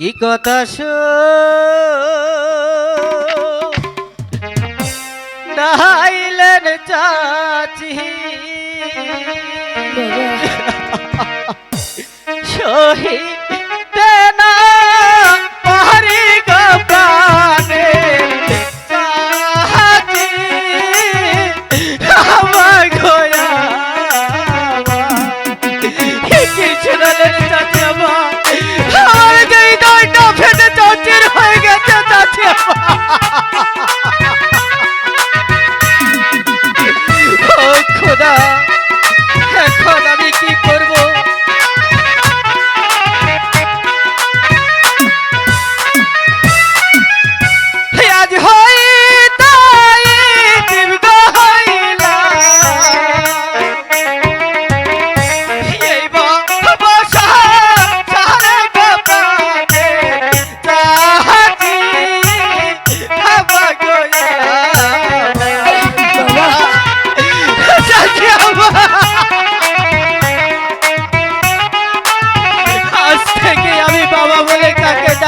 কি কথা নাইলেন চাচি। সহিতে México.